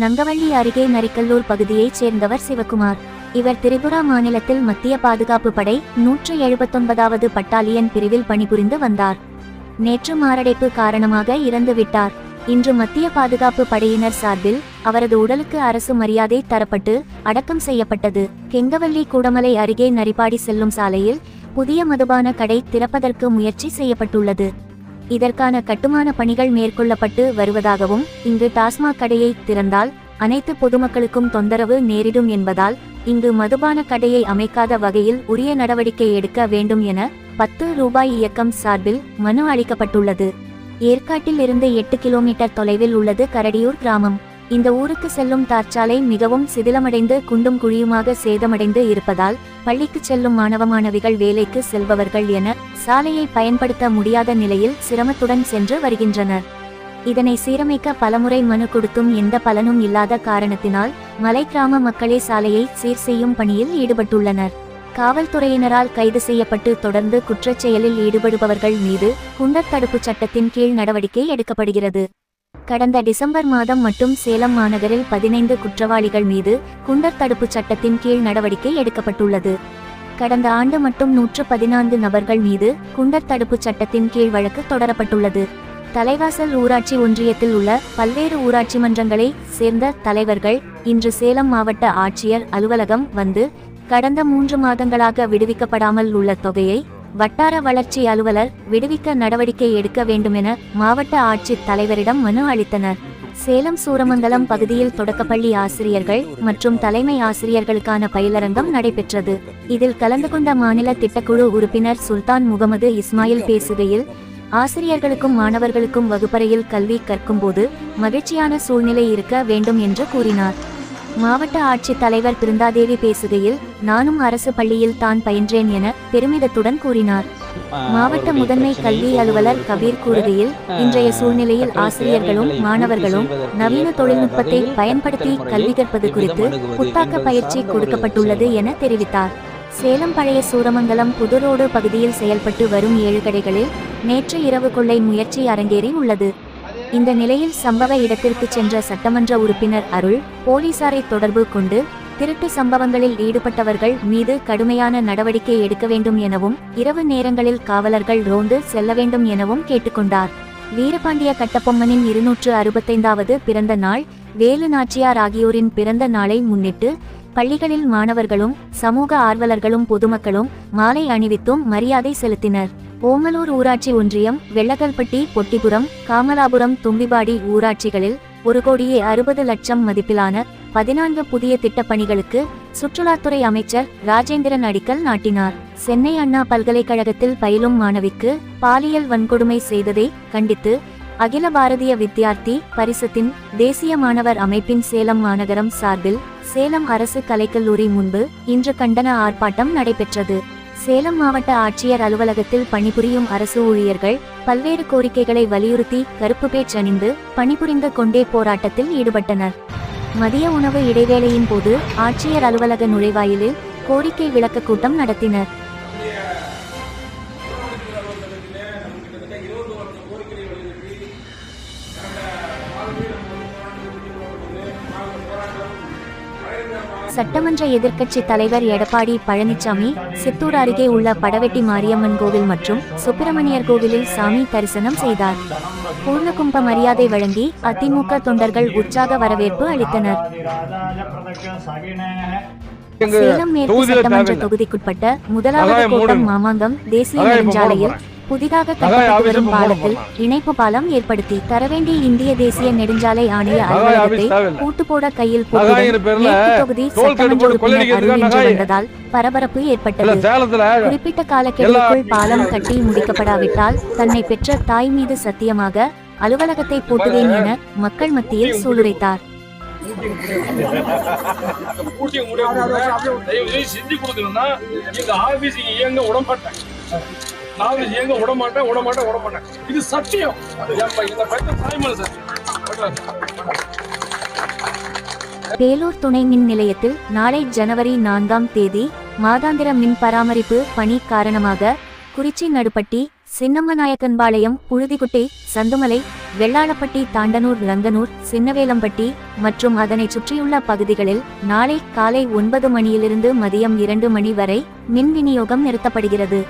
நங்கவள்ளி அருகே நரிக்கல்லூர் பகுதியைச் சேர்ந்தவர் சிவகுமார். இவர் திரிபுரா மாநிலத்தில் மத்திய பாதுகாப்பு படை நூற்று எழுபத்தொன்பதாவது பட்டாலியன் பிரிவில் பணிபுரிந்து வந்தார். நேற்று மாரடைப்பு காரணமாக இறந்துவிட்டார் இன்று மத்திய பாதுகாப்பு படையினர் சார்பில் அவரது உடலுக்கு அரசு மரியாதை தரப்பட்டு அடக்கம் செய்யப்பட்டது. கெங்கவள்ளி கூடமலை அருகே நரிப்பாடி செல்லும் சாலையில் புதிய மதுபான கடை திறப்பதற்கு முயற்சி செய்யப்பட்டுள்ளது. இதற்கான கட்டுமான பணிகள் மேற்கொள்ளப்பட்டு வருவதாகவும் இங்கு டாஸ்மாக் கடையை திறந்தால் அனைத்து பொதுமக்களுக்கும் தொந்தரவு நேரிடும் என்பதால் இங்கு மதுபான கடையை அமைக்காத வகையில் உரிய நடவடிக்கை எடுக்க வேண்டும் என பத்து ரூபாய் இயக்கம் சார்பில் மனு அளிக்கப்பட்டுள்ளது. ஏற்காட்டில் இருந்து எட்டு கிலோமீட்டர் தொலைவில் உள்ளது கரடியூர் கிராமம். இந்த ஊருக்கு செல்லும் தார்ச்சாலை மிகவும் சிதிலமடைந்து குண்டும் குழியுமாக சேதமடைந்து இருப்பதால் பள்ளிக்கு செல்லும் மாணவ மாணவிகள் வேலைக்கு செல்பவர்கள் என சாலையை பயன்படுத்த முடியாத நிலையில் சிரமத்துடன் சென்று வருகின்றனர். இதனை சீரமைக்க பலமுறை மனு கொடுத்தும் எந்த பலனும் இல்லாத காரணத்தினால் மலை கிராம மக்களே சாலையை சீர் செய்யும் பணியில் ஈடுபட்டுள்ளனர். காவல்துறையினரால் கைது செய்யப்பட்டு தொடர்ந்து குற்றச்செயலில் ஈடுபடுபவர்கள் மீது குண்டர் தடுப்புச் சட்டத்தின் கீழ் நடவடிக்கை எடுக்கப்படுகிறது. கடந்த டிசம்பர் மாதம் மட்டும் சேலம் மாநகரில் பதினைந்து குற்றவாளிகள் மீது குண்டர் தடுப்புச் சட்டத்தின் கீழ் நடவடிக்கை எடுக்கப்பட்டுள்ளது. கடந்த ஆண்டு மட்டும் நூற்று பதினான்கு நபர்கள் மீது குண்டர் தடுப்புச் சட்டத்தின் கீழ் வழக்கு தொடரப்பட்டுள்ளது. தலைவாசல் ஊராட்சி ஒன்றியத்தில் உள்ள பல்வேறு ஊராட்சி மன்றங்களை சேர்ந்த தலைவர்கள் இன்று சேலம் மாவட்ட ஆட்சியர் அலுவலகம் வந்து கடந்த மூன்று மாதங்களாக விடுவிக்கப்படாமல் உள்ள தொகையை வட்டார வளர்ச்சி அலுவலர் விடுவிக்க நடவடிக்கை எடுக்க வேண்டுமென மாவட்ட ஆட்சித் தலைவரிடம் மனு அளித்தனர். சேலம் சூரமங்கலம் பகுதியில் தொடக்கப்பள்ளி ஆசிரியர்கள் மற்றும் தலைமை ஆசிரியர்களுக்கான பயிலரங்கம் நடைபெற்றது. இதில் கலந்து கொண்ட மாநில திட்டக்குழு உறுப்பினர் சுல்தான் முகமது இஸ்மாயில் பேசுகையில் ஆசிரியர்களுக்கும் மாணவர்களுக்கும் வகுப்பறையில் கல்வி கற்கும்போது மகிழ்ச்சியான சூழ்நிலை இருக்க வேண்டும் என்று கூறினார். மாவட்ட ஆட்சித் தலைவர் பிருந்தாதேவி பேசுகையில் நானும் அரசு பள்ளியில் தான் பயின்றேன் என பெருமிதத்துடன் கூறினார். மாவட்ட முதன்மை கல்வி அலுவலர் கபீர் கூறுகையில் இன்றைய சூழ்நிலையில் ஆசிரியர்களும் மாணவர்களும் நவீன தொழில்நுட்பத்தை பயன்படுத்தி கல்வி கற்பது குறித்து புத்தாக்க பயிற்சி கொடுக்கப்பட்டுள்ளது என தெரிவித்தார். சேலம் பழைய சூரமங்கலம் புதுரோடு பகுதியில் செயல்பட்டு வரும் ஏழு கடைகளில் நேற்று இரவு கொள்ளை முயற்சி அரங்கேறி உள்ளது. இந்த நிலையில் சம்பவ இடத்திற்கு சென்ற சட்டமன்ற உறுப்பினர் அருள் போலீசாரை தொடர்பு கொண்டு திருட்டு சம்பவங்களில் ஈடுபட்டவர்கள் மீது கடுமையான நடவடிக்கை எடுக்க வேண்டும் எனவும் இரவு நேரங்களில் காவலர்கள் ரோந்து செல்ல வேண்டும் எனவும் கேட்டுக்கொண்டார். வீரபாண்டிய கட்டபொம்மனின் இருநூற்று அறுபத்தைந்தாவது பிறந்த நாள் வேலு நாச்சியார் ஆகியோரின் பிறந்த நாளை முன்னிட்டு பள்ளிகளில் மாணவர்களும் சமூக ஆர்வலர்களும் பொதுமக்களும் மாலை அணிவித்தும் மரியாதை செலுத்தினர். ஓமலூர் ஊராட்சி ஒன்றியம் வெள்ளகல்பட்டி பொட்டிபுரம் காமலாபுரம் தும்பிபாடி ஊராட்சிகளில் ஒரு கோடியே அறுபது லட்சம் மதிப்பிலான பதினான்கு புதிய திட்டப்பணிகளுக்கு சுற்றுலாத்துறை அமைச்சர் ராஜேந்திரன் அடிக்கல் நாட்டினார். சென்னை அண்ணா பல்கலைக்கழகத்தில் பயிலும் மாணவிக்கு பாலியல் வன்கொடுமை செய்ததை கண்டித்து அகில பாரதிய வித்யார்த்தி பரிசத்தின் தேசிய மாணவர் அமைப்பின் சேலம் மாநகரம் சார்பில் சேலம் அரசு கலைக்கல்லூரி முன்பு இன்று கண்டன ஆர்ப்பாட்டம் நடைபெற்றது. சேலம் மாவட்ட ஆட்சியர் அலுவலகத்தில் பணிபுரியும் அரசு ஊழியர்கள் பல்வேறு கோரிக்கைகளை வலியுறுத்தி கருப்பு பேச் அணிந்து பணிபுரிந்து கொண்டே போராட்டத்தில் ஈடுபட்டனர். மதிய உணவு இடைவேளையின் போது ஆட்சியர் அலுவலக நுழைவாயிலில் கோரிக்கை விளக்க கூட்டம் நடத்தினர். சட்டமன்ற எதிர்க்கட்சி தலைவர் எடப்பாடி பழனிசாமி சித்தூர் அருகே உள்ள படவெட்டி மாரியம்மன் கோவில் மற்றும் சுப்பிரமணியர் கோவிலில் சாமி தரிசனம் செய்தார். பூர்ணகும்ப மரியாதை வழங்கி அதிமுக தொண்டர்கள் உற்சாக வரவேற்பு அளித்தனர். சேலம் மேற்கு சட்டமன்ற தொகுதிக்குட்பட்ட முதலாவது கூட்டம் மாமாங்கம் தேசிய நெடுஞ்சாலையில் புதிதாக கட்டப்பட்டு வரும் பாலத்தில் இணைப்பு பாலம் ஏற்படுத்தி தரவேண்டி இந்திய தேசிய நெடுஞ்சாலை ஆணைய அலுவலகத்தை பூட்டு போட கையில் தொகுதி சட்டமன்ற வந்ததால் பரபரப்பு ஏற்பட்டது. குறிப்பிட்ட காலக்கெடுவுக்குள் பாலம் கட்டி முடிக்கப்படாவிட்டால் தன்னை பெற்ற தாய் மீது சத்தியமாக அலுவலகத்தை பூட்டுவேன் என மக்கள் மத்தியில் சூளுரைத்தார். முடிவு செஞ்சு கொடுக்கணும்னா எங்க ஆபீஸ் இயங்க நான் இயங்க விடமாட்டேன் விடமாட்டேன் விடமாட்டேன் இது சத்தியம். இந்த தாய்மலை சத்தியம் வேலூர் துணை மின் நிலையத்தில் நாளை ஜனவரி நான்காம் தேதி மாதாந்திர மின் பராமரிப்பு பணி காரணமாக குறிச்சி நடுப்பட்டி சின்னம்மநாயக்கன்பாளையம் புழுதிக்குட்டை சந்துமலை வெள்ளாளப்பட்டி தாண்டனூர் லங்கனூர் சின்னவேலம்பட்டி மற்றும் அதனைச் சுற்றியுள்ள பகுதிகளில் நாளை காலை ஒன்பது மணியிலிருந்து மதியம் இரண்டு மணி வரை மின் விநியோகம் நிறுத்தப்படுகிறது.